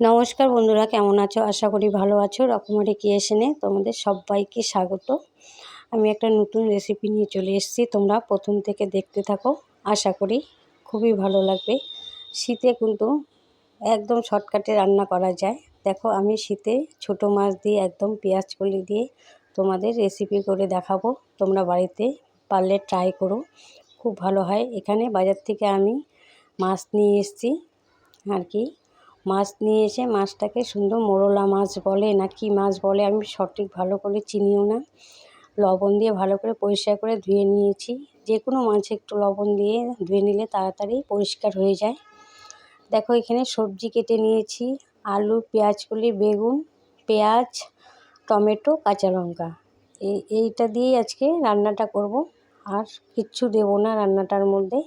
নমস্কার বন্ধুরা, কেমন আছো? আশা করি ভালো আছো। রকমারি ক্রিয়েশনে তোমাদের সবাইকে স্বাগত। আমি একটা নতুন রেসিপি নিয়ে চলে এসেছি। তোমরা প্রথম থেকে দেখতে থাকো। আশা করি খুবই ভালো লাগবে। শীতে কিন্তু একদম শর্টকাটে রান্না করা যায়। দেখো, আমি শীতে ছোট মাছ দিয়ে একদম পেঁয়াজ কলি দিয়ে তোমাদের রেসিপি করে দেখাবো। তোমরা বাড়িতে পারলে ট্রাই করো। খুব ভালো হয়। এখানে বাজার থেকে আমি মাছ নিয়ে এসেছি। আর কি? মাছ নিয়ে এসে মাছটাকে সুন্দর মোরলা মাছ বলে, না কি মাছ বলে, আমি সঠিক ভালো করে চিনিও না। লবণ দিয়ে ভালো করে পরিষ্কার করে ধুয়ে নিয়েছি। যে কোনো মাছ একটু লবণ দিয়ে ধুয়ে নিলে তাড়াতাড়ি পরিষ্কার হয়ে যায়। দেখো এখানে সবজি কেটে নিয়েছি, আলু, পেঁয়াজকলি, বেগুন, পেঁয়াজ, টমেটো, কাঁচা লঙ্কা। এই, এইটা দিয়েই আজকে রান্নাটা করব। আর কিচ্ছু দেবো না রান্নাটার মধ্যে।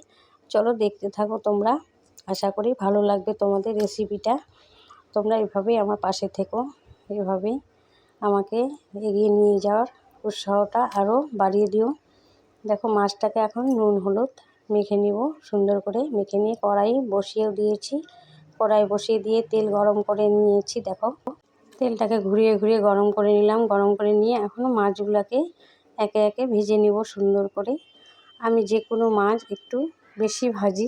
চলো দেখতে থাকো তোমরা। আশা করি ভালো লাগবে তোমাদের রেসিপিটা তোমরা এভাবেই আমার পাশে থেকো, এভাবেই আমাকে এগিয়ে নিয়ে যাওয়ার উৎসাহটা আরও বাড়িয়ে দিও। দেখো মাছটাকে এখন নুন, হলুদ মেখে নিব, সুন্দর করে মেখে নিয়ে কড়াই বসিয়েও দিয়েছি। কড়াই বসিয়ে দিয়ে তেল গরম করে নিয়েছি, দেখো। তেলটাকে ঘুরিয়ে ঘুরিয়ে গরম করে নিলাম, গরম করে নিয়ে এখনও মাছগুলোকে একে একে ভেজে নিব সুন্দর করে। আমি যে কোনো মাছ একটু বেশি ভাজি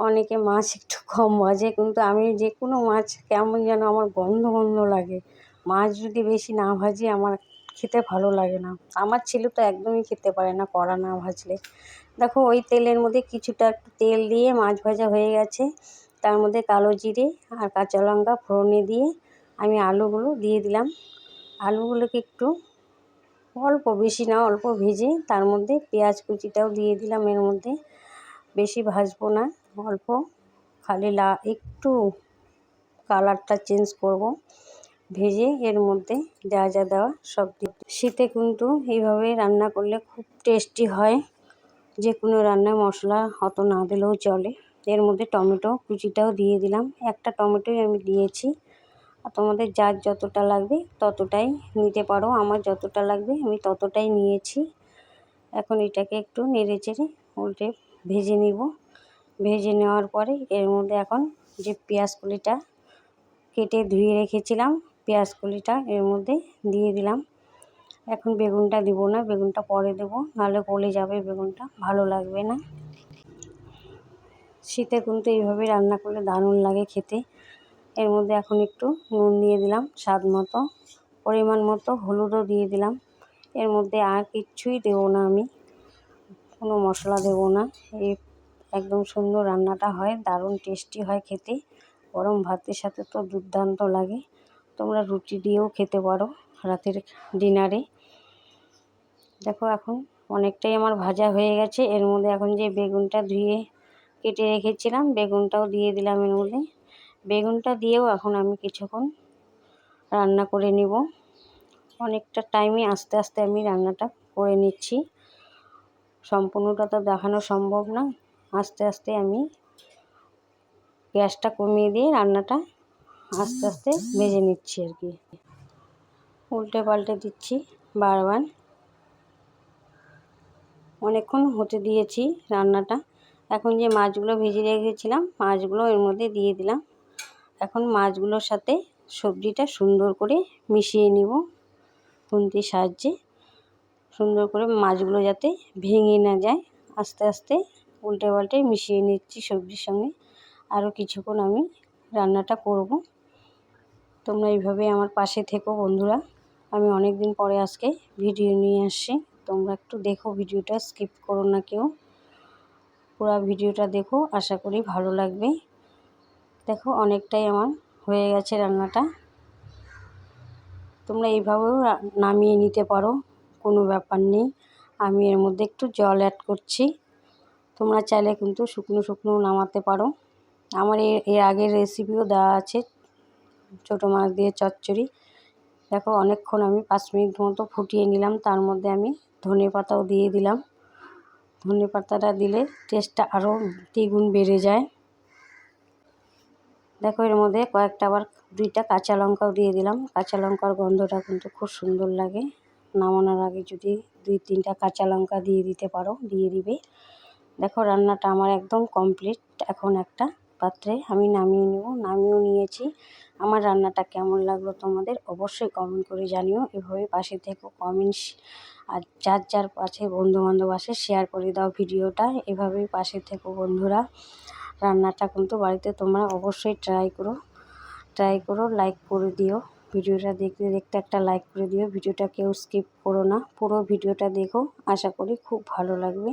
অনেকে মাছ একটু কম ভাজে কিন্তু আমি যে কোনো মাছ কেমন যেন আমার গন্ধ গন্ধ লাগে। মাছ যদি বেশি না ভাজি আমার খেতে ভালো লাগে না। আমার ছেলে তো একদমই খেতে পারে না কড়া না ভাজলে। দেখো ওই তেলের মধ্যে কিছুটা একটু তেল দিয়ে মাছ ভাজা হয়ে গেছে। তার মধ্যে কালো জিরে আর কাঁচা লঙ্কা ফোড়নে দিয়ে আমি আলুগুলো দিয়ে দিলাম। আলুগুলোকে একটু অল্প, বেশি না অল্প ভেজে তার মধ্যে পেঁয়াজ কুচিটাও দিয়ে দিলাম এর মধ্যে। বেশি ভাজবো না। অল্প খালি লা, একটু কালারটা চেঞ্জ করব। ভেজে এর মধ্যে যা যা দেওয়া সব শীতে কিন্তু এইভাবে রান্না করলে খুব টেস্টি হয়। যে কোনো রান্নায় মশলা অত না দিলেও চলে। এর মধ্যে টমেটো কুচিটাও দিয়ে দিলাম। একটা টমেটোই আমি দিয়েছি। আর তোমাদের যার যতটা লাগবে ততটাই নিতে পারো। আমার যতটা লাগবে আমি ততটাই নিয়েছি। এখন এটাকে একটু নেড়ে চেড়ে উল্টে ভেজে নিব। ভেজে নেওয়ার পরে এর মধ্যে এখন যে পেঁয়াজ কলিটা কেটে ধুয়ে রেখেছিলাম, পেঁয়াজ কলিটা এর মধ্যে দিয়ে দিলাম। এখন বেগুনটা দিব না, বেগুনটা পরে দেবো, নাহলে গলে যাবে বেগুনটা, ভালো লাগবে না। শীতে কিন্তু এইভাবে রান্না করলে দারুণ লাগে খেতে। এর মধ্যে এখন একটু নুন দিয়ে দিলাম, স্বাদ মতো, পরিমাণ মতো হলুদও দিয়ে দিলাম। এর মধ্যে আর কিচ্ছুই দেবো না আমি, কোনো মশলা দেবো না, এই একদম সুন্দর রান্নাটা হয়, দারুণ টেস্টি হয় খেতে। গরম ভাতের সাথে তো দুর্দান্ত লাগে। তোমরা রুটি দিয়েও খেতে পারো রাতের ডিনারে দেখো এখন অনেকটাই আমার ভাজা হয়ে গেছে। এর মধ্যে এখন যে বেগুনটা ধুয়ে কেটে রেখেছিলাম, বেগুনটাও দিয়ে দিলাম এর মধ্যে। বেগুনটা দিয়েও এখন আমি কিছুক্ষণ রান্না করে নিব। অনেকটা টাইমে আস্তে আস্তে আমি রান্নাটা করে নিচ্ছি। সম্পূর্ণটা তো দেখানো সম্ভব না। আস্তে আস্তে আমি গ্যাসটা কমিয়ে দিয়ে রান্নাটা আস্তে আস্তে ভেজে নিচ্ছি আর কি। উল্টে পাল্টে দিচ্ছি বারবার। অনেকক্ষণ হতে দিয়েছি রান্নাটা। এখন যে মাছগুলো ভেজে রেখেছিলাম, মাছগুলো এর মধ্যে দিয়ে দিলাম। এখন মাছগুলোর সাথে সবজিটা সুন্দর করে মিশিয়ে নিব খুন্তির সাহায্যে। সুন্দর করে মাছগুলো যাতে ভেঙে না যায়, আস্তে আস্তে উল্টে পাল্টে মিশিয়ে নিচ্ছি সবজির সঙ্গে। আরও কিছুক্ষণ আমি রান্নাটা করব। তোমরা এইভাবে আমার পাশে থেকো বন্ধুরা। আমি অনেক দিন পরে আজকে ভিডিও নিয়ে আসছি। তোমরা একটু দেখো ভিডিওটা, স্কিপ করো না কেউ। পুরো ভিডিওটা দেখো, আশা করি ভালো লাগবে। দেখো, অনেকটাই আমার হয়ে গেছে রান্নাটা। তোমরা এইভাবেও নামিয়ে নিতে পারো, কোনো ব্যাপার নেই। আমি এর মধ্যে একটু জল অ্যাড করছি। তোমরা চাইলে কিন্তু শুকনো শুকনো নামাতে পারো। আমার এর আগের রেসিপিও দেওয়া আছে, ছোটো মাছ দিয়ে চচ্চড়ি। দেখো, অনেকক্ষণ আমি পাঁচ মিনিট মতো ফুটিয়ে নিলাম, তার মধ্যে আমি ধনে পাতাও দিয়ে দিলাম। ধনে পাতাটা দিলে টেস্টটা আরও দ্বিগুণ বেড়ে যায়। দেখো, এর মধ্যে কয়েকটা আবার দুইটা কাঁচা লঙ্কাও দিয়ে দিলাম। কাঁচা লঙ্কার গন্ধটা কিন্তু খুব সুন্দর লাগে। নামানোর আগে যদি দুই তিনটা কাঁচা লঙ্কা দিয়ে দিতে পারো, দিয়ে দিবে। দেখো, রান্নাটা আমার একদম কমপ্লিট এখন একটা পাত্রে আমি নামিয়ে নেব। নামিয়েও নিয়েছি। আমার রান্নাটা কেমন লাগল তোমাদের অবশ্যই কমেন্ট করে জানিও। এভাবে পাশে থেকো কমেন্টস আর যার যার পাশে বন্ধুবান্ধব আসে শেয়ার করে দাও ভিডিওটা। এভাবেই পাশে থেকো বন্ধুরা। রান্নাটা কিন্তু বাড়িতে তোমরা অবশ্যই ট্রাই করো। ট্রাই করো লাইক করে দিও। ভিডিওটা দেখতে দেখতে একটা লাইক করে দিও। ভিডিওটা কেউ স্কিপ করো না। পুরো ভিডিওটা দেখো। আশা করি খুব ভালো লাগবে।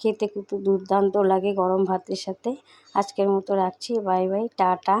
খেতে কিন্তু দুর্দান্ত লাগে গরম ভাতের সাথে। আজকের মতো রাখছি। Bye bye. টাটা।